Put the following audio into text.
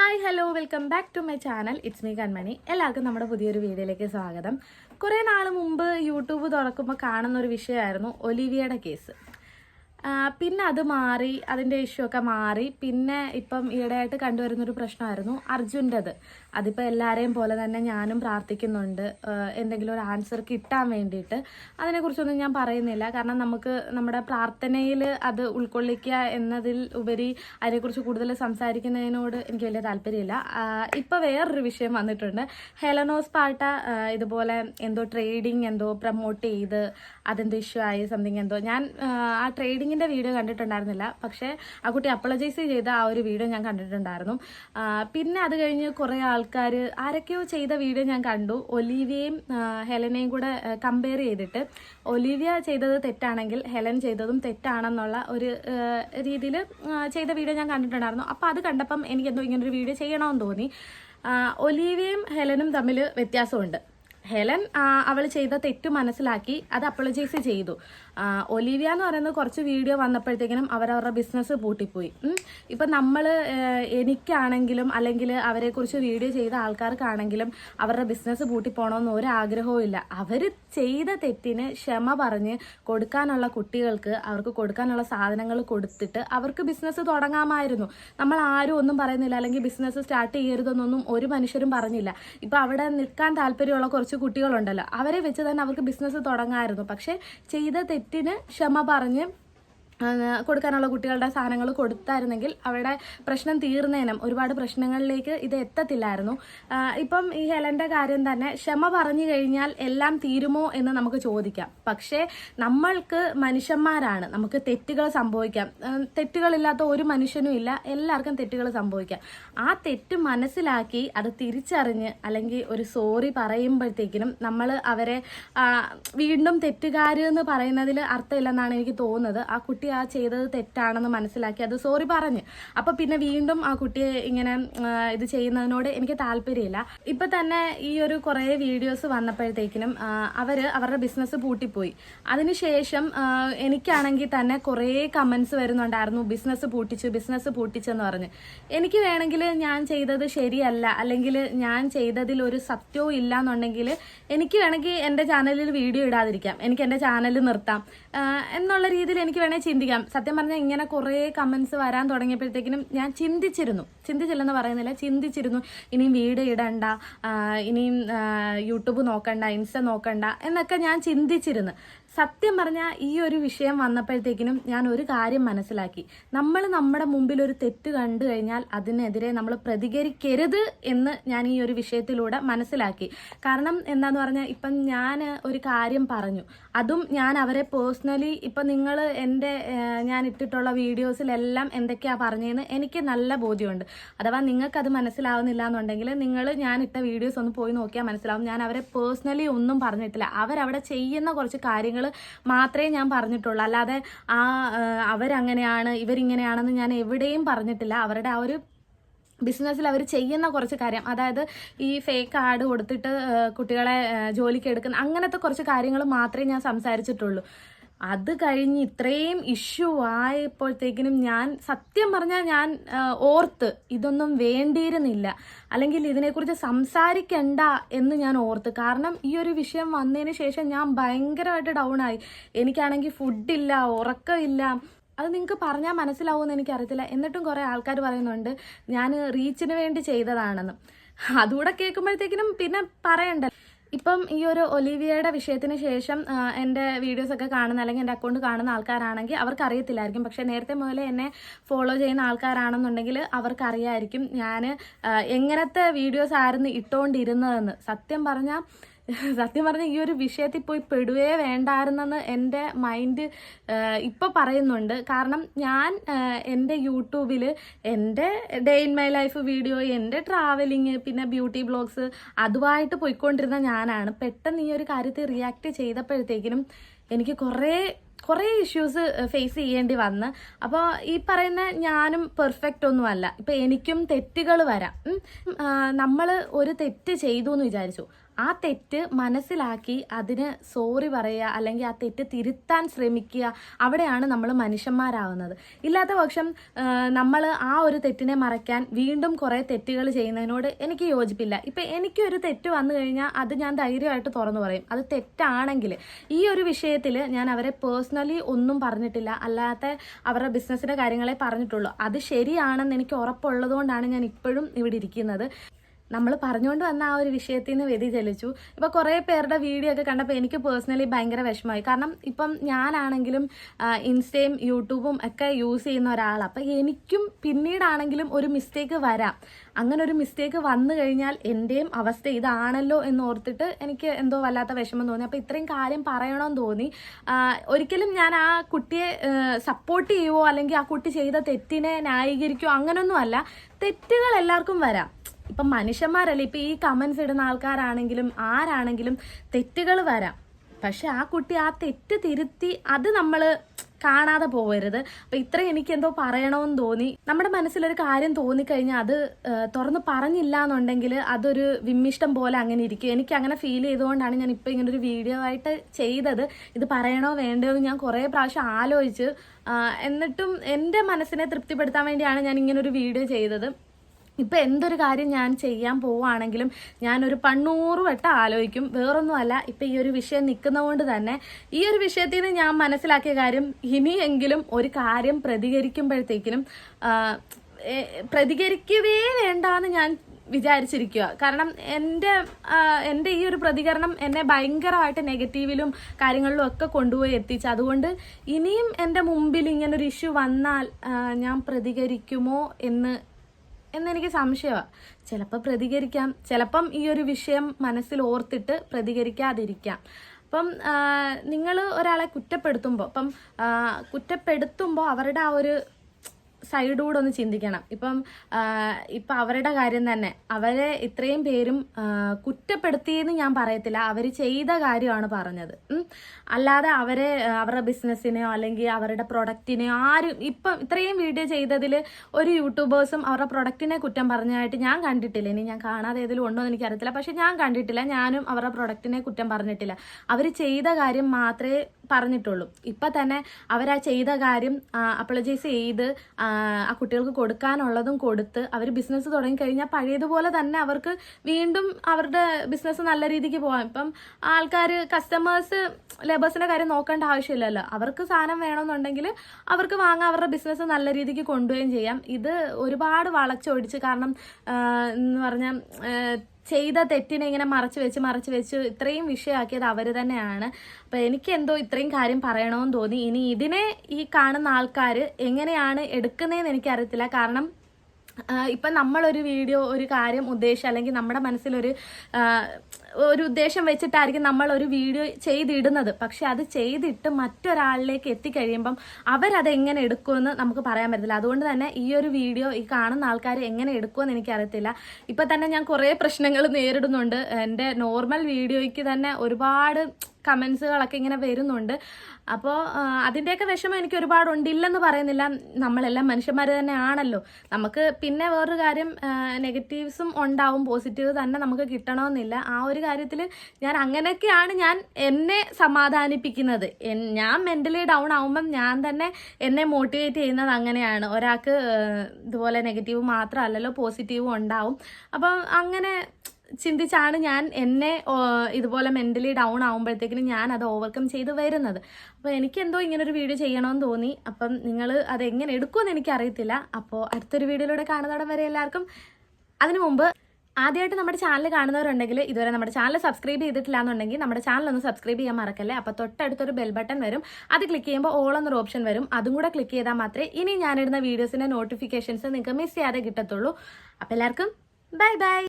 Hi hello welcome back to my channel it's me Kanmani എല്ലാവർക്കും നമ്മുടെ പുതിയൊരു വീഡിയോയിലേക്ക് സ്വാഗതം. കുറേ നാൾ മുമ്പ് യൂട്യൂബ് തുറക്കുമ്പോൾ കാണുന്ന ഒരു വിഷയമായിരുന്നു ഒലിവിയയുടെ കേസ്. പിന്നെ അത് മാറി അതിന്റെ ഇഷ്യൂ ഒക്കെ മാറി. പിന്നെ ഇപ്പം ഈയിടെയായിട്ട് കണ്ടുവരുന്നൊരു പ്രശ്നമായിരുന്നു അർജുന്റെത്. അതിപ്പോൾ എല്ലാവരെയും പോലെ തന്നെ ഞാനും പ്രാർത്ഥിക്കുന്നുണ്ട്. എന്തെങ്കിലും ഒരു ആൻസർ കിട്ടാൻ വേണ്ടിയിട്ട്. അതിനെക്കുറിച്ചൊന്നും ഞാൻ പറയുന്നില്ല. കാരണം നമുക്ക് നമ്മുടെ പ്രാർത്ഥനയിൽ അത് ഉൾക്കൊള്ളിക്കുക എന്നതിൽ ഉപരി അതിനെക്കുറിച്ച് കൂടുതൽ സംസാരിക്കുന്നതിനോട് എനിക്ക് വലിയ താല്പര്യമില്ല. ഇപ്പോൾ വേറൊരു വിഷയം വന്നിട്ടുണ്ട്. ഹെലനോസ് പാട്ട ഇതുപോലെ എന്തോ ട്രേഡിങ് എന്തോ പ്രൊമോട്ട് ചെയ്ത് അതെന്തോ ഇഷ്യൂ ആയി സംതിങ് എന്തോ. ഞാൻ ആ, ട്രേഡിങ്ങിന്റെ വീഡിയോ കണ്ടിട്ടുണ്ടായിരുന്നില്ല. പക്ഷേ ആ കുട്ടി അപ്പളജൈസ് ചെയ്ത ആ ഒരു വീഡിയോ ഞാൻ കണ്ടിട്ടുണ്ടായിരുന്നു. പിന്നെ അത് കഴിഞ്ഞ് കുറേ ആൾക്കാർ ആരൊക്കെയോ ചെയ്ത വീഡിയോ ഞാൻ കണ്ടു. ഒലീവിയയും ഹെലനെയും കൂടെ കമ്പയർ ചെയ്തിട്ട് ഒലീവിയ ചെയ്തത് തെറ്റാണെങ്കിൽ ഹെലൻ ചെയ്തതും തെറ്റാണെന്നുള്ള ഒരു രീതിയിൽ ചെയ്ത വീഡിയോ ഞാൻ കണ്ടിട്ടുണ്ടായിരുന്നു. അപ്പോൾ അത് കണ്ടപ്പം എനിക്കെന്തോ ഇങ്ങനൊരു വീഡിയോ ചെയ്യണമെന്ന് തോന്നി. ഒലീവിയയും ഹെലനും തമ്മിൽ വ്യത്യാസമുണ്ട്. ഹെലൻ അവൾ ചെയ്ത തെറ്റ് മനസ്സിലാക്കി അത് അപ്പോളജൈസ് ചെയ്തു. ഒലിവിയ എന്ന് പറയുന്നത് കുറച്ച് വീഡിയോ വന്നപ്പോഴത്തേക്കിനും അവരവരുടെ ബിസിനസ് പൂട്ടിപ്പോയി. ഇപ്പം നമ്മൾ എനിക്കാണെങ്കിലും അല്ലെങ്കിൽ അവരെക്കുറിച്ച് വീഡിയോ ചെയ്ത ആൾക്കാർക്കാണെങ്കിലും അവരുടെ ബിസിനസ് പൂട്ടിപ്പോണമെന്ന് ഒരാഗ്രഹവും ഇല്ല. അവർ ചെയ്ത തെറ്റിന് ക്ഷമ പറഞ്ഞ് കൊടുക്കാനുള്ള കുട്ടികൾക്ക് അവർക്ക് കൊടുക്കാനുള്ള സാധനങ്ങൾ കൊടുത്തിട്ട് അവർക്ക് ബിസിനസ് തുടങ്ങാമായിരുന്നു. നമ്മൾ ആരും ഒന്നും പറയുന്നില്ല അല്ലെങ്കിൽ ബിസിനസ് സ്റ്റാർട്ട് ചെയ്യരുതെന്നൊന്നും ഒരു മനുഷ്യരും പറഞ്ഞില്ല. ഇപ്പം അവിടെ നിൽക്കാൻ താല്പര്യമുള്ള കുറച്ച് കുട്ടികളുണ്ടല്ലോ അവരെ വെച്ച് തന്നെ അവർക്ക് ബിസിനസ് തുടങ്ങാമായിരുന്നു പക്ഷെ ചെയ്ത തെറ്റിന് ക്ഷമ പറഞ്ഞ് കൊടുക്കാനുള്ള കുട്ടികളുടെ സാധനങ്ങൾ കൊടുത്തായിരുന്നെങ്കിൽ അവരുടെ പ്രശ്നം തീർന്നേനും ഒരുപാട് പ്രശ്നങ്ങളിലേക്ക് ഇത് എത്തത്തില്ലായിരുന്നു. ഇപ്പം ഈ ഹെലന്റെ കാര്യം തന്നെ ക്ഷമ പറഞ്ഞു കഴിഞ്ഞാൽ എല്ലാം തീരുമോ എന്ന് നമുക്ക് ചോദിക്കാം. പക്ഷേ നമ്മൾക്ക് മനുഷ്യന്മാരാണ്. നമുക്ക് തെറ്റുകൾ സംഭവിക്കാം. തെറ്റുകളില്ലാത്ത ഒരു മനുഷ്യനും ഇല്ല. എല്ലാവർക്കും തെറ്റുകൾ സംഭവിക്കാം. ആ തെറ്റ് മനസ്സിലാക്കി അത് തിരിച്ചറിഞ്ഞ് അല്ലെങ്കിൽ ഒരു സോറി പറയുമ്പോഴത്തേക്കിനും നമ്മൾ അവരെ വീണ്ടും തെറ്റുകാര് എന്ന് പറയുന്നതിൽ അർത്ഥമില്ലെന്നാണ് എനിക്ക് തോന്നുന്നത്. ആ കുട്ടി ആ ചെയ്തത് തെറ്റാണെന്ന് മനസ്സിലാക്കി. അത് സോറി പറഞ്ഞ്. അപ്പൊ പിന്നെ വീണ്ടും ആ കുട്ടിയെ ഇങ്ങനെ ഇത് ചെയ്യുന്നതിനോട് എനിക്ക് താല്പര്യമില്ല. ഇപ്പൊ തന്നെ ഈ ഒരു കുറേ വീഡിയോസ് വന്നപ്പോഴത്തേക്കിനും അവർ അവർ അവരുടെ ബിസിനസ് പൂട്ടിപ്പോയി. അതിനുശേഷം എനിക്കാണെങ്കിൽ തന്നെ കുറേ കമന്റ്സ് വരുന്നുണ്ടായിരുന്നു. ബിസിനസ് പൂട്ടിച്ചു ബിസിനസ് പൂട്ടിച്ചെന്ന് പറഞ്ഞ്. എനിക്ക് വേണമെങ്കിൽ ഞാൻ ചെയ്തത് ശരിയല്ല അല്ലെങ്കിൽ ഞാൻ ചെയ്തതിൽ ഒരു സത്യവും ഇല്ല എന്നുണ്ടെങ്കിൽ എനിക്ക് വേണമെങ്കിൽ എന്റെ ചാനലിൽ വീഡിയോ ഇടാതിരിക്കാം. എനിക്ക് എന്റെ ചാനൽ നിർത്താം. എന്നുള്ള രീതിയിൽ എനിക്ക് വേണേൽ ചിന്തിക്കാം. സത്യം പറഞ്ഞാൽ ഇങ്ങനെ കുറേ കമന്റ്സ് വരാൻ തുടങ്ങിയപ്പോഴത്തേക്കിനും ഞാൻ ചിന്തിച്ചിരുന്നു. ചിന്തിച്ചില്ലെന്ന് പറയുന്നില്ല ചിന്തിച്ചിരുന്നു. ഇനിയും വീട് ഇടണ്ട ഇനിയും യൂട്യൂബ് നോക്കണ്ട ഇൻസ്റ്റ നോക്കണ്ട എന്നൊക്കെ ഞാൻ ചിന്തിച്ചിരുന്നു. സത്യം പറഞ്ഞാൽ ഈ ഒരു വിഷയം വന്നപ്പോഴത്തേക്കിനും ഞാൻ ഒരു കാര്യം മനസ്സിലാക്കി. നമ്മൾ നമ്മുടെ മുമ്പിൽ ഒരു തെറ്റ് കണ്ടു കഴിഞ്ഞാൽ അതിനെതിരെ നമ്മൾ പ്രതികരിക്കരുത് എന്ന് ഞാൻ ഈ ഒരു വിഷയത്തിലൂടെ മനസ്സിലാക്കി. കാരണം എന്താന്ന് പറഞ്ഞാൽ ഇപ്പം ഞാൻ ഒരു കാര്യം പറഞ്ഞു. അതും ഞാൻ അവരെ പേഴ്സണലി ഇപ്പം നിങ്ങൾ എന്റെ ഞാൻ ഇട്ടിട്ടുള്ള വീഡിയോസിലെല്ലാം എന്തൊക്കെയാണ് പറഞ്ഞതെന്ന് എനിക്ക് നല്ല ബോധ്യമുണ്ട്. അഥവാ നിങ്ങൾക്കത് മനസ്സിലാവുന്നില്ല എന്നുണ്ടെങ്കിൽ നിങ്ങൾ ഞാൻ ഇട്ട വീഡിയോസ് ഒന്ന് പോയി നോക്കിയാൽ മനസ്സിലാവും. ഞാൻ അവരെ പേഴ്സണലി ഒന്നും പറഞ്ഞിട്ടില്ല. അവരവിടെ ചെയ്യുന്ന കുറച്ച് കാര്യങ്ങൾ മാത്രമേ ഞാൻ പറഞ്ഞിട്ടുള്ളൂ. അല്ലാതെ ആ അവരങ്ങനെയാണ് ഇവരിങ്ങനെയാണെന്ന് ഞാൻ എവിടെയും പറഞ്ഞിട്ടില്ല. അവരുടെ ആ ഒരു ബിസിനസ്സിൽ അവർ ചെയ്യുന്ന കുറച്ച് കാര്യം അതായത് ഈ ഫേക്ക് ആഡ് കൊടുത്തിട്ട് കുട്ടികളെ ജോലിക്ക് എടുക്കുന്ന അങ്ങനത്തെ കുറച്ച് കാര്യങ്ങൾ മാത്രമേ ഞാൻ സംസാരിച്ചിട്ടുള്ളൂ. അത് കഴിഞ്ഞ് ഇത്രയും ഇഷ്യൂ ആയപ്പോഴത്തേക്കിനും ഞാൻ സത്യം പറഞ്ഞാൽ ഞാൻ ഓർത്ത് ഇതൊന്നും വേണ്ടിയിരുന്നില്ല. അല്ലെങ്കിൽ ഇതിനെക്കുറിച്ച് സംസാരിക്കണ്ട എന്ന് ഞാൻ ഓർത്ത്. കാരണം ഈ ഒരു വിഷയം വന്നതിന് ശേഷം ഞാൻ ഭയങ്കരമായിട്ട് ഡൗൺ ആയി. എനിക്കാണെങ്കിൽ ഫുഡില്ല ഉറക്കമില്ല. അത് നിങ്ങൾക്ക് പറഞ്ഞാൽ മനസ്സിലാവുമെന്ന് എനിക്കറിയത്തില്ല. എന്നിട്ടും കുറേ ആൾക്കാർ പറയുന്നുണ്ട് ഞാൻ റീച്ചിന് വേണ്ടി ചെയ്തതാണെന്ന്. അതുകൂടെ കേൾക്കുമ്പോഴത്തേക്കിനും പിന്നെ പറയണ്ട. ഇപ്പം ഈ ഒരു ഒലിവിയയുടെ വിഷയത്തിന് ശേഷം എന്റെ വീഡിയോസ് ഒക്കെ കാണുന്ന അല്ലെങ്കിൽ എന്റെ അക്കൗണ്ട് കാണുന്ന ആൾക്കാരാണെങ്കിൽ അവർക്ക് അറിയത്തില്ലായിരിക്കും പക്ഷേ നേരത്തെ മുതലേ എന്നെ ഫോളോ ചെയ്യുന്ന ആൾക്കാരാണെന്നുണ്ടെങ്കിൽ അവർക്ക് അറിയായിരിക്കും ഞാൻ എങ്ങനത്തെ വീഡിയോസ് ആയിരുന്നു ഇട്ടുകൊണ്ടിരുന്നതെന്ന് സത്യം പറഞ്ഞാൽ സത്യം പറഞ്ഞ ഈ ഒരു വിഷയത്തിൽ പോയി പെടുവേ വേണ്ടായിരുന്നെന്ന് എന്റെ മൈൻഡ് ഇപ്പോൾ പറയുന്നുണ്ട്. കാരണം ഞാൻ എന്റെ യൂട്യൂബിൽ എന്റെ day in my life video എന്റെ ട്രാവലിങ് പിന്നെ ബ്യൂട്ടി ബ്ലോഗ്സ് അതുമായിട്ട് പോയിക്കൊണ്ടിരുന്ന ഞാനാണ്. പെട്ടെന്ന് ഈ ഒരു കാര്യത്തിൽ റിയാക്ട് ചെയ്തപ്പോഴത്തേക്കിനും എനിക്ക് കുറേ കുറേ ഇഷ്യൂസ് ഫേസ് ചെയ്യേണ്ടി വന്ന്. അപ്പോൾ ഈ പറയുന്ന ഞാനും പെർഫെക്റ്റ് ഒന്നുമല്ല. ഇപ്പം എനിക്കും തെറ്റുകൾ വരാം. നമ്മൾ ഒരു തെറ്റ് ചെയ്തു എന്ന് വിചാരിച്ചു. ആ തെറ്റ് മനസ്സിലാക്കി അതിന് സോറി പറയുക അല്ലെങ്കിൽ ആ തെറ്റ് തിരുത്താൻ ശ്രമിക്കുക അവിടെയാണ് നമ്മൾ മനുഷ്യന്മാരാവുന്നത്. ഇല്ലാത്ത പക്ഷം നമ്മൾ ആ ഒരു തെറ്റിനെ മറയ്ക്കാൻ വീണ്ടും കുറേ തെറ്റുകൾ ചെയ്യുന്നതിനോട് എനിക്ക് യോജിപ്പില്ല. ഇപ്പം എനിക്കൊരു തെറ്റ് വന്നു കഴിഞ്ഞാൽ അത് ഞാൻ ധൈര്യമായിട്ട് തുറന്നു പറയും. അത് തെറ്റാണെങ്കിൽ ഈ ഒരു വിഷയത്തിൽ ഞാൻ അവരെ പേഴ്സണലി ഒന്നും പറഞ്ഞിട്ടില്ല. അല്ലാത്ത അവരുടെ ബിസിനസ്സിന്റെ കാര്യങ്ങളെ പറഞ്ഞിട്ടുള്ളൂ. അത് ശരിയാണെന്ന് എനിക്ക് ഉറപ്പുള്ളതുകൊണ്ടാണ് ഞാൻ ഇപ്പോഴും ഇവിടെ ഇരിക്കുന്നത്. നമ്മൾ പറഞ്ഞുകൊണ്ട് വന്ന ആ ഒരു വിഷയത്തിൽ നിന്ന് വ്യതിചലിച്ചു ഇപ്പോൾ കുറേ പേരുടെ വീഡിയോ ഒക്കെ കണ്ടപ്പോൾ എനിക്ക് പേഴ്സണലി ഭയങ്കര വിഷമമായി. കാരണം ഇപ്പം ഞാനാണെങ്കിലും ഇൻസ്റ്റയും യൂട്യൂബും ഒക്കെ യൂസ് ചെയ്യുന്ന ഒരാളാണ് അപ്പം എനിക്കും പിന്നീടാണെങ്കിലും ഒരു മിസ്റ്റേക്ക് വരാം. അങ്ങനെ ഒരു മിസ്റ്റേക്ക് വന്നു കഴിഞ്ഞാൽ എന്റെയും അവസ്ഥ ഇതാണല്ലോ എന്ന് ഓർത്തിട്ട് എനിക്ക് എന്തോ വല്ലാത്ത വിഷമം തോന്നി. അപ്പോൾ ഇത്രയും കാര്യം പറയണമെന്ന് തോന്നി. ഒരിക്കലും ഞാൻ ആ കുട്ടിയെ സപ്പോർട്ട് ചെയ്യുവോ അല്ലെങ്കിൽ ആ കുട്ടി ചെയ്ത തെറ്റിനെ ന്യായീകരിക്കുകയോ അങ്ങനൊന്നുമല്ല തെറ്റുകൾ എല്ലാവർക്കും വരാം. ഇപ്പം മനുഷ്യന്മാരല്ലേ ഇപ്പം ഈ കമൻസ് ഇടുന്ന ആൾക്കാരാണെങ്കിലും ആരാണെങ്കിലും തെറ്റുകൾ വരാം. പക്ഷെ ആ കുട്ടി ആ തെറ്റ് തിരുത്തി അത് നമ്മൾ കാണാതെ പോകരുത് അപ്പം ഇത്രയും എനിക്ക് എന്തോ പറയണമെന്ന് തോന്നി. നമ്മുടെ മനസ്സിലൊരു കാര്യം തോന്നിക്കഴിഞ്ഞാൽ അത് തുറന്ന് പറഞ്ഞില്ല എന്നുണ്ടെങ്കിൽ അതൊരു വിമ്മിഷ്ടം പോലെ അങ്ങനെ ഇരിക്കും. എനിക്ക് അങ്ങനെ ഫീൽ ചെയ്തുകൊണ്ടാണ് ഞാൻ ഇപ്പോൾ ഒരു വീഡിയോ ആയിട്ട് ചെയ്തത്. ഇത് പറയണോ വേണ്ടയോ എന്ന് ഞാൻ കുറേ പ്രാവശ്യം ആലോചിച്ച് എന്നിട്ടും എന്റെ മനസ്സിനെ തൃപ്തിപ്പെടുത്താൻ വേണ്ടിയാണ് ഞാൻ ഇങ്ങനൊരു വീഡിയോ ചെയ്തത്. ഇപ്പം എന്തൊരു കാര്യം ഞാൻ ചെയ്യാൻ പോവുകയാണെങ്കിലും ഞാനൊരു പണ്ണൂറ് വട്ടം ആലോചിക്കും. വേറൊന്നുമല്ല ഇപ്പം ഈ ഒരു വിഷയം നിൽക്കുന്നതുകൊണ്ട് തന്നെ ഈ ഒരു വിഷയത്തിൽ നിന്ന് ഞാൻ മനസ്സിലാക്കിയ കാര്യം ഇനിയെങ്കിലും ഒരു കാര്യം പ്രതികരിക്കുമ്പോഴത്തേക്കിനും പ്രതികരിക്കവേ വേണ്ടാന്ന് ഞാൻ വിചാരിച്ചിരിക്കുക. കാരണം എന്റെ എന്റെ ഈ ഒരു പ്രതികരണം എന്നെ ഭയങ്കരമായിട്ട് നെഗറ്റീവിലും കാര്യങ്ങളിലും ഒക്കെ കൊണ്ടുപോയി എത്തിച്ചു. അതുകൊണ്ട് ഇനിയും എന്റെ മുമ്പിൽ ഇങ്ങനൊരു ഇഷ്യൂ വന്നാൽ ഞാൻ പ്രതികരിക്കുമോ എന്ന് എന്നെനിക്ക് സംശയമാണ് ചിലപ്പോൾ പ്രതികരിക്കാം. ചിലപ്പം ഈ ഒരു വിഷയം മനസ്സിൽ ഓർത്തിട്ട് പ്രതികരിക്കാതിരിക്കാം. അപ്പം നിങ്ങൾ ഒരാളെ കുറ്റപ്പെടുത്തുമ്പോൾ അപ്പം കുറ്റപ്പെടുത്തുമ്പോൾ അവരുടെ ആ ഒരു സൈഡ് ഒന്ന് ചിന്തിക്കണം. ഇപ്പം ഇപ്പം അവരുടെ കാര്യം തന്നെ. അവരെ ഇത്രയും പേരും കുറ്റപ്പെടുത്തിയെന്ന് ഞാൻ പറയത്തില്ല. അവർ ചെയ്ത കാര്യമാണ് പറഞ്ഞത്. അല്ലാതെ അവരെ അവരുടെ ബിസിനസ്സിനെയോ അല്ലെങ്കിൽ അവരുടെ പ്രൊഡക്റ്റിനെയോ ആരും ഇപ്പം ഇത്രയും വീഡിയോ ചെയ്തതിൽ ഒരു യൂട്യൂബേഴ്സും അവരുടെ പ്രൊഡക്റ്റിനെ കുറ്റം പറഞ്ഞതായിട്ട് ഞാൻ കണ്ടിട്ടില്ല. ഇനി ഞാൻ കാണാതെ ഏതിലും ഉണ്ടോ എന്ന് എനിക്കറിയത്തില്ല. പക്ഷെ ഞാൻ കണ്ടിട്ടില്ല. ഞാനും അവരുടെ പ്രൊഡക്റ്റിനെ കുറ്റം പറഞ്ഞിട്ടില്ല. അവർ ചെയ്ത കാര്യം മാത്രമേ പറഞ്ഞിട്ടുള്ളൂ. ഇപ്പം തന്നെ അവരാ ചെയ്ത കാര്യം അപ്ലജൈസ് ചെയ്ത് ആ, കുട്ടികൾക്ക് കൊടുക്കാനുള്ളതും കൊടുത്ത് അവർ ബിസിനസ് തുടങ്ങി തുടങ്ങിക്കഴിഞ്ഞാൽ പഴയതുപോലെ തന്നെ അവർക്ക് വീണ്ടും അവരുടെ ബിസിനസ് നല്ല രീതിക്ക് പോകാം ഇപ്പം ആൾക്കാർ കസ്റ്റമേഴ്സ് ലേബേഴ്സിന്റെ കാര്യം നോക്കേണ്ട ആവശ്യമില്ലല്ലോ. അവർക്ക് സാധനം വേണമെന്നുണ്ടെങ്കിൽ അവർക്ക് വാങ്ങാൻ അവരുടെ ബിസിനസ് നല്ല രീതിക്ക് കൊണ്ടുപോവുകയും ചെയ്യാം. ഇത് ഒരുപാട് വളച്ചൊടിച്ച് കാരണം എന്ന് പറഞ്ഞാൽ ചെയ്ത തെറ്റിനെ ഇങ്ങനെ മറച്ചു വെച്ച് മറച്ചു വെച്ച് ഇത്രയും വിഷയമാക്കിയത് അവർ തന്നെയാണ്. അപ്പം എനിക്ക് എന്തോ ഇത്രയും കാര്യം പറയണമെന്ന് തോന്നി. ഇനി ഇതിനെ ഈ കാണുന്ന ആൾക്കാർ എങ്ങനെയാണ് എടുക്കുന്നതെന്ന് എനിക്കറിയത്തില്ല. കാരണം ഇപ്പം നമ്മളൊരു വീഡിയോ ഒരു കാര്യം ഉദ്ദേശിച്ച് അല്ലെങ്കിൽ നമ്മുടെ മനസ്സിലൊരു ഒരു ഉദ്ദേശം വെച്ചിട്ടായിരിക്കും നമ്മൾ ഒരു വീഡിയോ ചെയ്തിടുന്നത്. പക്ഷെ അത് ചെയ്തിട്ട് മറ്റൊരാളിലേക്ക് എത്തിക്കഴിയുമ്പം അവരത് എങ്ങനെ എടുക്കുമെന്ന് നമുക്ക് പറയാൻ പറ്റില്ല അതുകൊണ്ട് തന്നെ ഈ ഒരു വീഡിയോ ഈ കാണുന്ന ആൾക്കാർ എങ്ങനെ എടുക്കുമെന്ന് എനിക്കറിയത്തില്ല. ഇപ്പം തന്നെ ഞാൻ കുറേ പ്രശ്നങ്ങൾ നേരിടുന്നുണ്ട്. എന്റെ നോർമൽ വീഡിയോയ്ക്ക് തന്നെ ഒരുപാട് കമൻസുകളൊക്കെ ഇങ്ങനെ വരുന്നുണ്ട്. അപ്പോൾ അതിന്റെയൊക്കെ വിഷമം എനിക്ക് ഒരുപാടുണ്ട് ഇല്ലെന്ന് പറയുന്നില്ല. നമ്മളെല്ലാം മനുഷ്യന്മാർ തന്നെ ആണല്ലോ നമുക്ക് പിന്നെ വേറൊരു കാര്യം നെഗറ്റീവ്സും ഉണ്ടാവും. പോസിറ്റീവ് തന്നെ നമുക്ക് കിട്ടണമെന്നില്ല. ആ ഒരു കാര്യത്തിൽ ഞാൻ അങ്ങനെയൊക്കെയാണ് ഞാൻ എന്നെ സമാധാനിപ്പിക്കുന്നത്. ഞാൻ മെന്റലി ഡൗൺ ആവുമ്പം ഞാൻ തന്നെ എന്നെ മോട്ടിവേറ്റ് ചെയ്യുന്നത് അങ്ങനെയാണ്. ഒരാൾക്ക് ഇതുപോലെ നെഗറ്റീവ് മാത്രമല്ലല്ലോ പോസിറ്റീവും ഉണ്ടാവും. അപ്പം അങ്ങനെ ചിന്തിച്ചാണ് ഞാൻ എന്നെ ഇതുപോലെ മെന്റലി ഡൗൺ ആകുമ്പോഴത്തേക്കിനും ഞാൻ അത് ഓവർകം ചെയ്ത് വരുന്നത്. അപ്പോൾ എനിക്കെന്തോ ഇങ്ങനൊരു വീഡിയോ ചെയ്യണമെന്ന് തോന്നി. അപ്പം നിങ്ങൾ അത് എങ്ങനെ എടുക്കുമെന്ന് എനിക്കറിയത്തില്ല. അപ്പോൾ അടുത്തൊരു വീഡിയോയിലൂടെ കാണുന്നിടം വരെ എല്ലാവർക്കും അതിനു മുമ്പ് ആദ്യമായിട്ട് നമ്മുടെ ചാനൽ കാണുന്നവരുണ്ടെങ്കിൽ ഇതുവരെ നമ്മുടെ ചാനൽ സബ്സ്ക്രൈബ് ചെയ്തിട്ടില്ല എന്നുണ്ടെങ്കിൽ നമ്മുടെ ചാനൽ ഒന്ന് സബ്സ്ക്രൈബ് ചെയ്യാൻ മറക്കല്ലേ? അപ്പോൾ തൊട്ടടുത്തൊരു ബെൽ ബട്ടൺ വരും. അത് ക്ലിക്ക് ചെയ്യുമ്പോൾ ഓൾ എന്നൊരു ഓപ്ഷൻ വരും. അതും കൂടെ ക്ലിക്ക് ചെയ്താൽ മാത്രമേ ഇനി ഞാനിടുന്ന വീഡിയോസിന്റെ നോട്ടിഫിക്കേഷൻസ് നിങ്ങൾക്ക് മിസ് ചെയ്യാതെ കിട്ടത്തുള്ളൂ. അപ്പോൾ എല്ലാവർക്കും ബൈ ബൈ